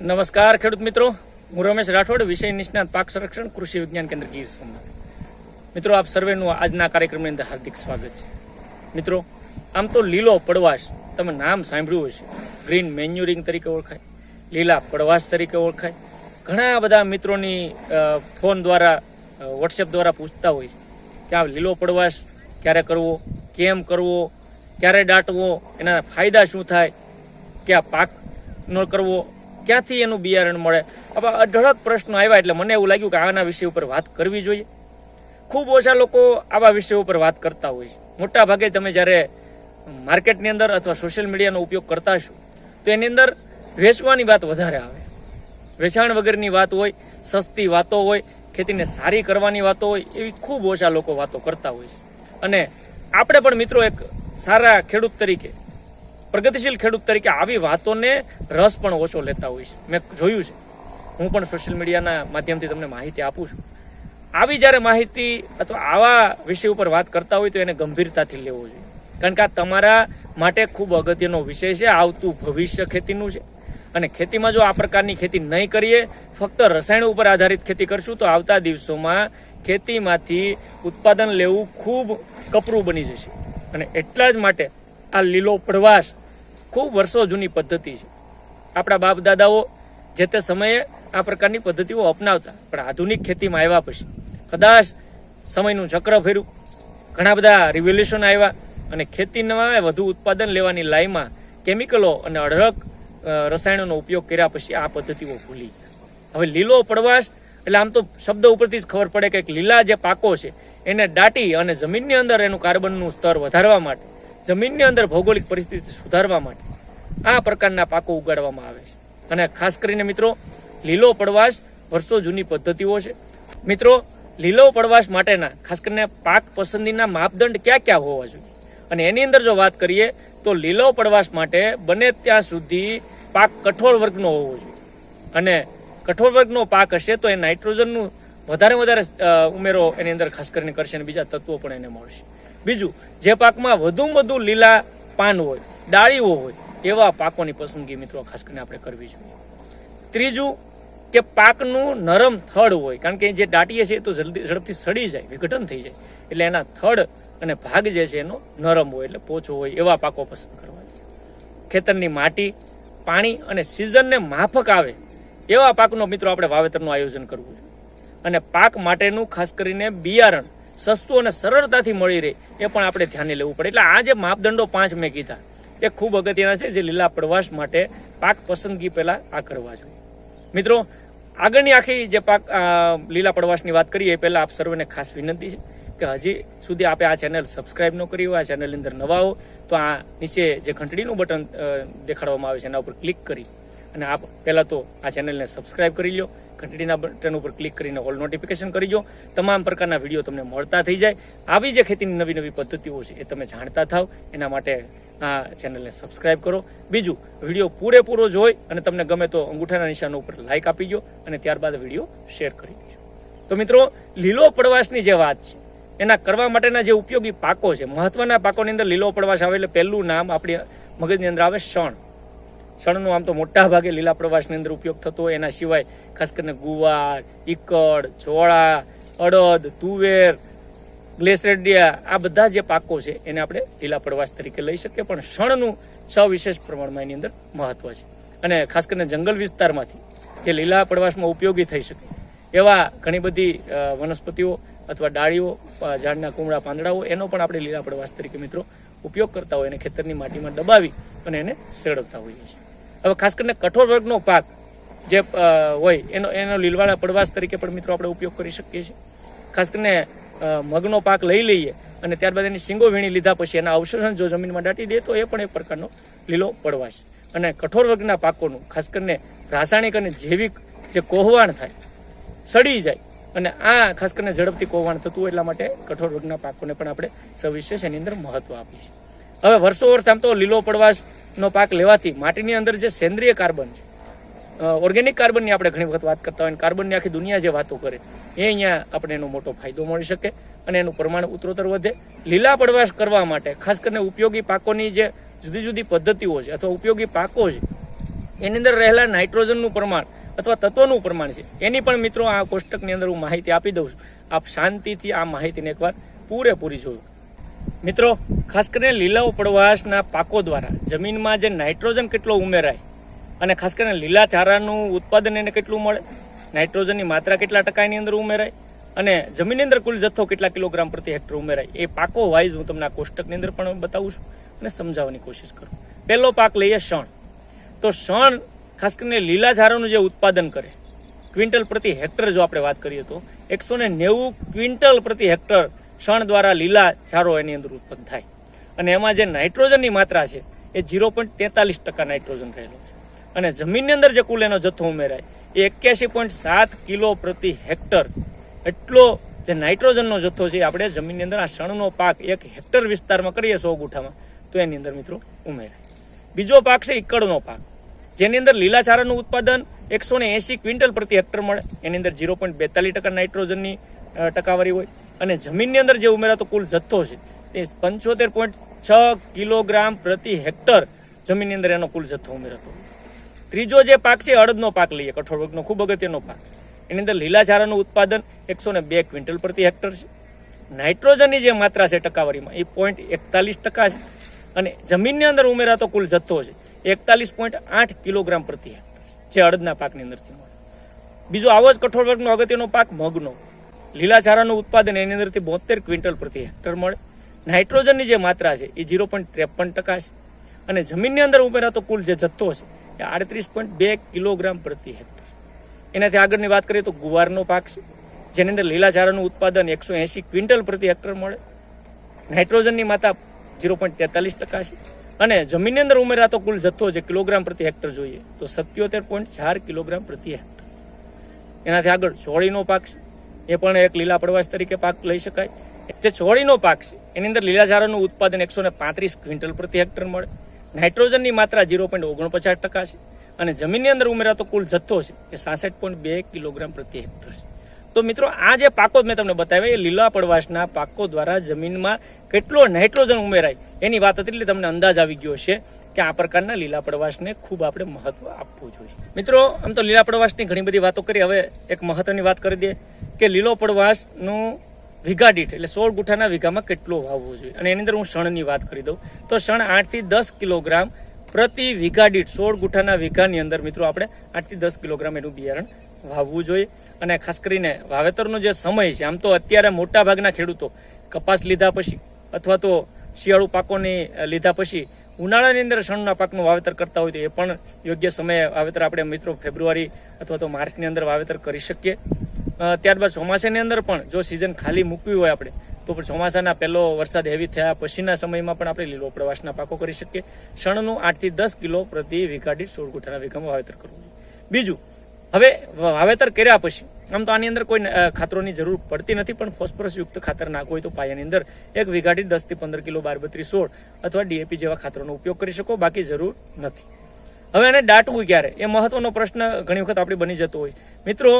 નમસ્કાર, ખેડૂત મિત્રો. હું રમેશ રાઠોડ, વિષય નિષ્ણાત પાક સંરક્ષણ, કૃષિ વિજ્ઞાન કેન્દ્ર ગીર સોમનાથ. મિત્રો, આપ સર્વેનું આજના કાર્યક્રમની અંદર હાર્દિક સ્વાગત છે. મિત્રો, આમ તો લીલો પડવાશ, તમે નામ સાંભળ્યું હશે. ગ્રીન મેન્યુરિંગ તરીકે ઓળખાય, લીલા પડવાશ તરીકે ઓળખાય. ઘણા બધા મિત્રોની ફોન દ્વારા વોટ્સએપ દ્વારા પૂછતા હોય કે આ લીલો પડવાશ ક્યારે કરવો, કેમ કરવો, ક્યારે દાટવો, એના ફાયદા શું થાય કે આ પાક કરવો ક્યાંથી એનું બિયારણ મળે? આવા અઢળક પ્રશ્નો આવ્યા એટલે મને એવું લાગ્યું કે આના વિષય ઉપર વાત કરવી જોઈએ. ખૂબ ઓછા લોકો આવા વિષય ઉપર વાત કરતા હોય છે. મોટા ભાગે તમે જ્યારે માર્કેટની અંદર અથવા સોશિયલ મીડિયાનો ઉપયોગ કરતા હશો, તો એની અંદર વેચવાની વાત વધારે આવે. વેચાણ વગરની વાત હોય, સસ્તી વાતો હોય, ખેતીને સારી કરવાની વાતો હોય, એવી ખૂબ ઓછા લોકો વાતો કરતા હોય છે. અને આપણે પણ મિત્રો એક સારા ખેડૂત તરીકે પ્રગતિશીલ ખેડૂત તરીકે આવી વાતોને રસ પણ ઓછો લેતા હોય છે. મેં જોયું છે. હું પણ સોશિયલ મીડિયાના માધ્યમથી તમને માહિતી આપું છું. આવી જ્યારે માહિતી અથવા આવા વિષય ઉપર વાત કરતા હોય તો એને ગંભીરતાથી લેવો જોઈએ. કારણ કે આ તમારા માટે ખૂબ અગત્યનો વિષય છે. આવતું ભવિષ્ય ખેતીનું છે. અને ખેતીમાં જો આ પ્રકારની ખેતી નહીં કરીએ, ફક્ત રસાયણ ઉપર આધારિત ખેતી કરશું, તો આવતા દિવસોમાં ખેતીમાંથી ઉત્પાદન લેવું ખૂબ કપરું બની જશે. અને એટલા જ માટે આ લીલો પડવાશ ખૂબ વર્ષો જૂની પદ્ધતિ છે. આપણા બાપ દાદાઓ જે તે સમયે આ પ્રકારની પદ્ધતિઓ અપનાવતા, પણ આધુનિક ખેતીમાં આવ્યા પછી કદાચ સમયનું ચક્ર ફેર્યું. ઘણા બધા રિવોલ્યુશન આવ્યા અને ખેતીમાં વધુ ઉત્પાદન લેવાની લાઈમાં કેમિકલો અને અઢળક રસાયણોનો ઉપયોગ કર્યા પછી આ પદ્ધતિઓ ભૂલી ગયા. હવે લીલો પડવાશ એટલે આમ તો શબ્દ ઉપરથી જ ખબર પડે કે લીલા જે પાકો છે, એને દાટી અને જમીનની અંદર એનું કાર્બનનું સ્તર વધારવા માટે જમીનની અંદર ભૌગોલિક પરિસ્થિતિ સુધારવા માટે આ પ્રકારના પાકો ઉગાડવામાં આવે છે. અને ખાસ કરીને મિત્રો, લીલો પડવાશ વર્ષો જૂની પદ્ધતિઓ છે. મિત્રો, લીલો પડવાશ માટેના ખાસ કરીને પાક પસંદગીના માપદંડ ક્યાં ક્યાં હોવા જોઈએ? અને એની અંદર જો વાત કરીએ, તો લીલો પડવાશ માટે બને ત્યાં સુધી પાક કઠોળ વર્ગનો હોવો જોઈએ. અને કઠોળ વર્ગનો પાક હશે તો એ નાઇટ્રોજનનું વધારે વધારે ઉમેરો એની અંદર ખાસ કરીને કરશે અને બીજા તત્વો પણ એને મળશે. બીજું, જે પાકમાં વધુમાં વધુ લીલા પાન હોય, ડાળીઓ હોય, એવા પાકોની પસંદગી મિત્રો ખાસ કરીને આપણે કરવી જોઈએ. ત્રીજું કે પાકનું નરમ થડ હોય, કારણ કે જે દાટીએ છે તો જલ્દી ઝડપથી સડી જાય, વિઘટન થઈ જાય. એટલે એના થડ અને ભાગ જે છે એનો નરમ હોય એટલે પોચો હોય, એવા પાકો પસંદ કરવા જોઈએ. ખેતરની માટી, પાણી અને સિઝનને માફક આવે, એવા પાકનો મિત્રો આપણે વાવેતરનું આયોજન કરવું જોઈએ. અને પાક માટેનું ખાસ કરીને બિયારણ સસ્તું અને સરળતાથી મળી રહે, એ પણ આપણે ધ્યાને લેવું પડે. એટલે આ જે માપદંડો પાંચ મેં કીધા, એ ખૂબ અગત્યના છે, જે લીલા પ્રવાસ માટે પાક પસંદગી પહેલા આ કરવા જોઈએ. મિત્રો, આગળની આખી જે પાક લીલા પડવાશની વાત કરીએ, એ પહેલા આપ સર્વેને ખાસ વિનંતી છે કે હજી સુધી આપે આ ચેનલ સબસ્ક્રાઇબ ન કરી હોય, આ ચેનલની અંદર નવા હો, તો આ નીચે જે ઘંટડીનું બટન દેખાડવામાં આવે છે, એના ઉપર ક્લિક કરી અને આપ પહેલાં તો આ ચેનલને સબસ્ક્રાઇબ કરી લો ઘંટડીના બટન ઉપર ક્લિક કરીને ઓલ નોટિફિકેશન કરી દો. તમામ પ્રકારના વીડિયો તમને મળતા થઈ જાય. આવી જે ખેતીની નવી નવી પદ્ધતિઓ છે એ તમે જાણતા થાવ. એના માટે આ ચેનલને સબસ્ક્રાઇબ કરો. બીજું, વીડિયો પૂરેપૂરો જોઈ અને તમને ગમે તો અંગૂઠાના નિશાન ઉપર લાઇક આપી દો અને ત્યારબાદ વીડિયો શેર કરી દેજો. તો મિત્રો, લીલો પડવાશની જે વાત છે, એના કરવા માટેના જે ઉપયોગી પાકો છે, મહત્વના પાકોની અંદર લીલો પડવાશ આવે એટલે પહેલું નામ આપણી મગજની અંદર આવે શણ. શણનો આમ તો મોટા ભાગે લીલા પ્રવાસની અંદર ઉપયોગ થતો હોય. એના સિવાય ખાસ કરીને ગુવાર ઈકડ ચોળા, અડદ, તુવેર ગ્લેસરેડિયા આ બધા જે પાકો છે એને આપણે લીલા પ્રવાસ તરીકે લઈ શકીએ. પણ શણનું સવિશેષ પ્રમાણમાં એની અંદર મહત્વ છે. અને ખાસ કરીને જંગલ વિસ્તારમાંથી જે લીલા પ્રવાસમાં ઉપયોગી થઈ શકે, એવા ઘણી બધી વનસ્પતિઓ અથવા ડાળીઓ ઝાડના કુમળા, પાંદડાઓ, એનો પણ આપણે લીલા પ્રવાસ તરીકે મિત્રો ઉપયોગ કરતા હોય અને ખેતરની માટીમાં દબાવી અને એને સેળવતા હોઈએ છીએ. હવે ખાસ કરીને કઠોળ વર્ગનો પાક જે હોય, એનો એનો લીલવાળા પડવાસ તરીકે પણ મિત્રો આપણે ઉપયોગ કરી શકીએ છીએ. ખાસ કરીને મગનો પાક લઈ લઈએ અને ત્યારબાદ એની શીંગો વીણી લીધા પછી એના અવશોષણ જો જમીનમાં દાટી દે તો એ પણ એક પ્રકારનો લીલો પડવાશ અને કઠોળ વર્ગના પાકોનું, ખાસ કરીને રાસાયણિક અને જૈવિક જે કોહવાણ થાય, સડી જાય અને આ ખાસ કરીને ઝડપથી કોહવાણ થતું હોય એટલા માટે કઠોર વર્ગના પાકોને પણ આપણે સવિશેષ એની અંદર મહત્વ આપીએ હવે વર્ષો વર્ષ આમ તો લીલો પડવાશનો પાક લેવાથી માટીની અંદર જે સેન્દ્રિય કાર્બન છે ઓર્ગેનિક કાર્બનની આપણે ઘણી વખત વાત કરતા હોય કાર્બનની આખી દુનિયા જે વાતો કરે, એ અહીંયા આપણે એનો મોટો ફાયદો મળી શકે અને એનું પ્રમાણ ઉત્તરોત્તર વધે. લીલા પડવાશ કરવા માટે ખાસ કરીને ઉપયોગી પાકોની જે જુદી જુદી પદ્ધતિઓ છે અથવા ઉપયોગી પાકો છે, એની અંદર રહેલા નાઇટ્રોજનનું પ્રમાણ અથવા તત્વનું પ્રમાણ છે, એની પણ મિત્રો આ કોષ્ટકની અંદર હું માહિતી આપી દઉં છું. આપ શાંતિથી આ માહિતીને એકવાર પૂરેપૂરી જોયું મિત્રો, ખાસ કરીને લીલા પડવાશના પાકો દ્વારા જમીનમાં જે નાઇટ્રોજન કેટલો ઉમેરાય અને ખાસ કરીને લીલા ચારાનું ઉત્પાદન એને કેટલું મળે, નાઇટ્રોજનની માત્રા કેટલા ટકાની અંદર ઉમેરાય અને જમીનની અંદર કુલ જથ્થો કેટલા કિલોગ્રામ પ્રતિ હેક્ટર ઉમેરાય, એ પાકો વાઇઝ હું તમને આ કોષ્ટકની અંદર પણ બતાવું છું અને સમજાવવાની કોશિશ કરું. પહેલો પાક લઈએ શણ. તો શણ ખાસ કરીને લીલા ચારાનું જે ઉત્પાદન કરે, ક્વિન્ટલ પ્રતિ હેક્ટર જો આપણે વાત કરીએ તો, એકસો ને નેવું ક્વિન્ટલ પ્રતિ હેક્ટર શણ દ્વારા લીલા ઝારો એની અંદર ઉત્પન્ન થાય. અને એમાં જે નાઇટ્રોજનની માત્રા છે, એ ઝીરો પોઈન્ટ તેતાલીસ ટકા નાઇટ્રોજન રહેલો છે. અને જમીનની અંદર જે કુલ એનો જથ્થો ઉમેરાય, એ એક્યાસી પોઈન્ટ સાત કિલો પ્રતિ હેક્ટર. એટલો જે નાઇટ્રોજનનો જથ્થો છે આપણે જમીનની અંદર આ શણનો પાક એક હેક્ટર વિસ્તારમાં કરીએ સો ગુઠામાં, તો એની અંદર મિત્રો ઉમેરાય. બીજો પાક છે ઈકડનો પાક. જેની અંદર લીલા ચારાનું ઉત્પાદન એકસો ને એંસી ક્વિન્ટલ પ્રતિ હેક્ટર મળે. એની અંદર ઝીરો પોઈન્ટ બેતાલીસ ટકા નાઇટ્રોજનની ટકાવારી હોય. અને જમીનની અંદર જે ઉમેરાતો કુલ જથ્થો છે, તે પંચોતેર પોઈન્ટ છ કિલોગ્રામ પ્રતિ હેક્ટર જમીનની અંદર એનો કુલ જથ્થો ઉમેરાતો. ત્રીજો જે પાક છે, અડદનો પાક લઈએ, કઠોળ વર્ગનો, ખૂબ અગત્યનો પાક. એની અંદર લીલા ચારાનું ઉત્પાદન એકસો ને બે ક્વિન્ટલ પ્રતિ હેક્ટર છે. નાઇટ્રોજનની જે માત્રા છે, ટકાવારીમાં, એ પોઈન્ટ એકતાલીસ ટકા છે. અને જમીનની અંદર ઉમેરાતો કુલ જથ્થો છે, એકતાલીસ પોઈન્ટ આઠ કિલોગ્રામ પ્રતિ હેક્ટર જે અડદના પાકની અંદરથી મળે. બીજો આવો જ કઠોળ વર્ગનો અગત્યનો પાક મગનો. લીલા ચારાનું ઉત્પાદન એની અંદરથી બોતેર ક્વિન્ટલ પ્રતિ હેક્ટર મળે. નાઇટ્રોજનની જે માત્રા છે, એ ઝીરો પોઈન્ટ ત્રેપન ટકા છે. અને જમીનની અંદર ઉમેરાતો કુલ જે જથ્થો છે, એ આડત્રીસ પોઈન્ટ બે કિલોગ્રામ પ્રતિ હેક્ટર એનાથી આગળની વાત કરીએ તો ગુવારનો પાક છે, જેની અંદર લીલા ચારાનું ઉત્પાદન એકસો એંસી ક્વિન્ટલ પ્રતિ હેક્ટર મળે. નાઇટ્રોજનની માત્રા ઝીરો પોઈન્ટ તેતાલીસ ટકા છે. અને જમીનની અંદર ઉમેરાતો કુલ જથ્થો જે કિલોગ્રામ પ્રતિ હેક્ટર જોઈએ, તો સત્યોતેર પોઈન્ટ ચાર કિલોગ્રામ પ્રતિ હેક્ટર એનાથી આગળ ચોળીનો પાક છે એ પણ એક લીલા પડવાશ તરીકે પાક લઈ શકાય. જે ચોળીનો પાક છે, એની અંદર લીલા ચારાનું ઉત્પાદન એકસો ને ક્વિન્ટલ પ્રતિ હેક્ટર મળે. નાઇટ્રોજનની માત્રા ઝીરો પોઈન્ટ ઓગણપચાસ ટકા છે અને જમીનની અંદર ઉમેરાતો કુલ જથ્થો છે, એ સાસઠ પોઈન્ટ બે કિલોગ્રામ પ્રતિ હેક્ટર છે. તો મિત્રો, આ જે પાકો મેં તમને બતાવ્યા, એ લીલા પડવાશના પાકો દ્વારા જમીનમાં કેટલો નાઇટ્રોજન ઉમેરાય, એની વાત હતી એટલે તમને અંદાજ આવી ગયો છે કે આ પ્રકારના લીલા પડવાશને ખૂબ આપણે મહત્વ આપવું જોઈએ. મિત્રો, આમ તો લીલા પડવાશની ઘણી બધી વાતો કરી, હવે એક મહત્વની વાત કરી દઈએ કે લીલો પડવાશનું વીઘા દીઠ, એટલે સોળ ગુઠાના વીઘામાં કેટલો વાવવો જોઈએ? અને એની અંદર હું શણની વાત કરી દઉં. તો શણ આઠથી દસ કિલોગ્રામ પ્રતિ વીઘા દીઠ, સોળ ગુઠાના વીઘાની અંદર મિત્રો, આપણે આઠથી દસ કિલોગ્રામ એનું બિયારણ વાવવું જોઈએ અને ખાસ કરીને વાવેતરનો જે સમય છે, આમ તો અત્યારે મોટા ભાગના ખેડૂતો કપાસ લીધા પછી અથવા તો શિયાળુ પાકોની લીધા પછી ઉનાળાની અંદર શણના પાકનું વાવેતર કરતા હોય તો એ પણ યોગ્ય સમયે વાવેતર આપણે મિત્રો ફેબ્રુઆરી અથવા તો માર્ચની અંદર વાવેતર કરી શકીએ. ત્યારબાદ ચોમાસાની અંદર પણ જો સિઝન ખાલી મૂકવી હોય આપણે, તો પણ ચોમાસાના પહેલો વરસાદ હેવી થયા પછીના સમયમાં પણ આપણે લીલો પ્રવાસના પાકો કરી શકીએ. શણનું આઠથી દસ કિલો પ્રતિ વીઘા દીઠ સોળ ગુઠાના વીઘામાં વાવેતર કરવું જોઈએ. બીજું હવે વાવેતર કર્યા પછી, આમ તો આની અંદર કોઈ ખાતરોની જરૂર પડતી નથી, પણ ફોસ્ફરસ યુક્ત ખાતર નાખવું હોય તો પાયાની અંદર એક વીઘાથી દસથી પંદર કિલો બાર બત્રીસ સોળ અથવા ડીએપી જેવા ખાતરોનો ઉપયોગ કરી શકો, બાકી જરૂર નથી. હવે એને દાટવું ક્યારે? એ મહત્વનો પ્રશ્ન ઘણી વખત આપણે બની જતો હોય. મિત્રો,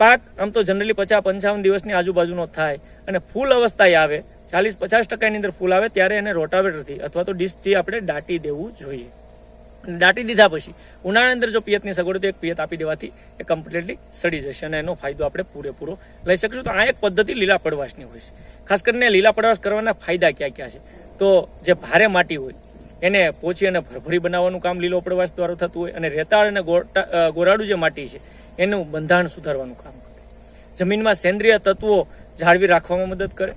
પાક આમ તો જનરલી પચાસ પંચાવન દિવસની આજુબાજુનો થાય અને ફૂલ અવસ્થાએ આવે, ચાલીસ પચાસ ટકાની અંદર ફૂલ આવે, ત્યારે એને રોટાવેટરથી અથવા તો ડીશથી આપણે દાટી દેવું જોઈએ. દાટી દીધા પછી ઉનાળાની અંદર જો પિયતની સગવડ તો એક પિયત આપી દેવાથી એ કમ્પ્લીટલી સડી જશે અને એનો ફાયદો આપણે પૂરેપૂરો લઈ શકીશું. તો આ એક પદ્ધતિ લીલા પડવાશની હોય છે. ખાસ કરીને લીલા પડવાશ કરવાના ફાયદા ક્યાં ક્યાં છે? તો જે ભારે માટી હોય, એને પોચી અને ભરભરી બનાવવાનું કામ લીલો પડવાશ દ્વારા થતું હોય અને રેતાળ અને ગોરાડું જે માટી છે, એનું બંધારણ સુધારવાનું કામ કરે. જમીનમાં સેન્દ્રિય તત્વો જાળવી રાખવામાં મદદ કરે.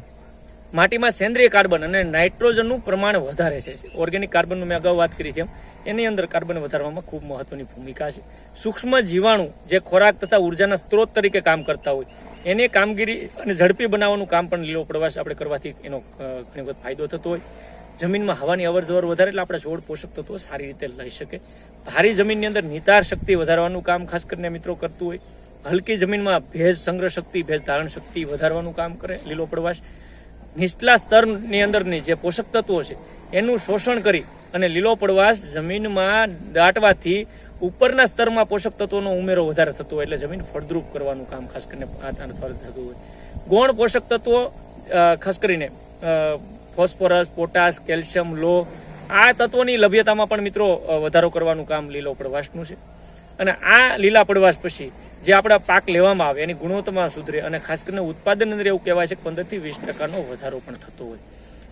માટીમાં સેન્દ્રિય કાર્બન અને નાઇટ્રોજનનું પ્રમાણ વધારે છે. ઓર્ગેનિક કાર્બનનું મેં અગાઉ વાત કરી તેમ એની અંદર કાર્બન વધારવામાં ખૂબ મહત્વની ભૂમિકા છે. સૂક્ષ્મ જીવાણુ જે ખોરાક તથા ઉર્જાના સ્ત્રોત તરીકે કામ કરતા હોય, એને કામગીરી અને ઝડપી બનાવવાનું કામ પણ લીલો પ્રવાસ આપણે કરવાથી એનો ઘણી વખત ફાયદો થતો હોય. જમીનમાં હવાની અવર જવર વધારે એટલે આપણા છોડ પોષક તત્વો સારી રીતે લઈ શકે. ભારી જમીનની અંદર નિતાર શક્તિ વધારવાનું કામ ખાસ કરીને મિત્રો કરતું હોય. હલકી જમીનમાં ભેજ સંગ્રહ શક્તિ, ભેજ ધારણ શક્તિ વધારવાનું કામ કરે લીલો પડવાશ નીચલા સ્તરની અંદરની જે પોષક તત્વો છે એનું શોષણ કરી અને લીલો પડવાશ જમીનમાં દાટવાથી ઉપરના સ્તરમાં પોષક તત્વોનો ઉમેરો વધારે થતો હોય એટલે જમીન ફળદ્રુપ કરવાનું કામ ખાસ કરીને આ દ્વારા થતું હોય. ગૌણ પોષક તત્વો ખાસ કરીને ફોસ્ફરસ, પોટાશ, કેલ્શિયમ, લો, આ તત્વોની લભ્યતામાં પણ મિત્રો વધારો કરવાનું કામ લીલો પડવાશનું છે. અને આ લીલા પડવાશ પછી જે આપણા પાક લેવામાં આવે એની ગુણવત્તામાં સુધરે અને ખાસ કરીને ઉત્પાદન અંદર એવું કહેવાય છે કે પંદરથી વીસ ટકાનો વધારો પણ થતો હોય.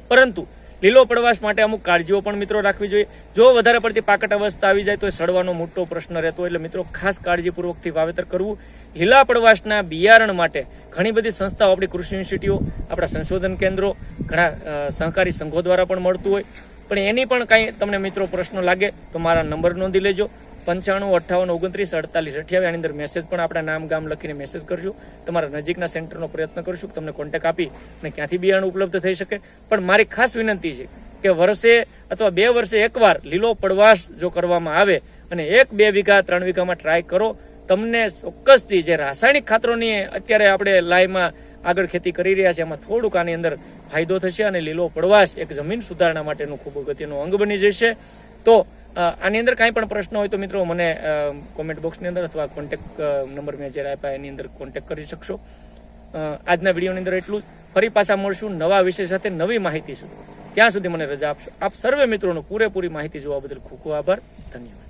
પરંતુ લીલો પડવાશ માટે અમુક કાળજીઓ પણ મિત્રો રાખવી જોઈએ. જો વધારે પડતી પાકટ અવસ્થા આવી જાય તો સડવાનો મોટો પ્રશ્ન રહેતો એટલે મિત્રો ખાસ કાળજીપૂર્વકથી વાવેતર કરવું. લીલા પડવાશના બિયારણ માટે ઘણી બધી સંસ્થાઓ, આપણી કૃષિ યુનિવર્સિટીઓ, આપણા સંશોધન કેન્દ્રો, ઘણા સહકારી સંઘો દ્વારા પણ મળતું હોય. પણ એની પણ કાંઈ તમને મિત્રો પ્રશ્નો લાગે તો મારા નંબર નોંધી લેજો. પંચાણું, અઠ્ઠાવન, ઓગણત્રીસ, અડતાલીસ, અઠ્યાવીસ આની અંદર મેસેજ પણ આપણા નામ, ગામ લખીને મેસેજ કરજો. તમારા નજીકના સેન્ટરનો પ્રયત્ન કરશું, તમને કોન્ટેક્ટ આપી અને ક્યાંથી બિયારણ ઉપલબ્ધ થઈ શકે. પણ મારી ખાસ વિનંતી છે કે વર્ષે અથવા બે વર્ષે એકવાર લીલો પડવાશ જો કરવામાં આવે અને એક, બે વીઘા, ત્રણ વીઘામાં ટ્રાય કરો. તમને ચોક્કસથી જે રાસાયણિક ખાતરોની અત્યારે આપણે લાઈમાં આગળ ખેતી કરી રહ્યા છે એમાં થોડુંક આની અંદર ફાયદો થશે અને લીલો પડવાશ એક જમીન સુધારણા માટેનું ખૂબ અગત્યનું અંગ બની જશે. તો આની અંદર કાંઈ પણ પ્રશ્ન હોય તો મિત્રો મને કોમેન્ટ બોક્સની અંદર અથવા કોન્ટેક નંબર મેં જ્યારે આપ્યા એની અંદર કોન્ટેક કરી શકશો. આજના વિડીયોની અંદર એટલું ફરી પાછા મળશું નવા વિષય સાથે નવી માહિતી સુધી. ત્યાં સુધી મને રજા આપશો. આપ સર્વે મિત્રોનો પૂરેપૂરી માહિતી જોવા બદલ ખૂબ ખૂબ આભાર. ધન્યવાદ.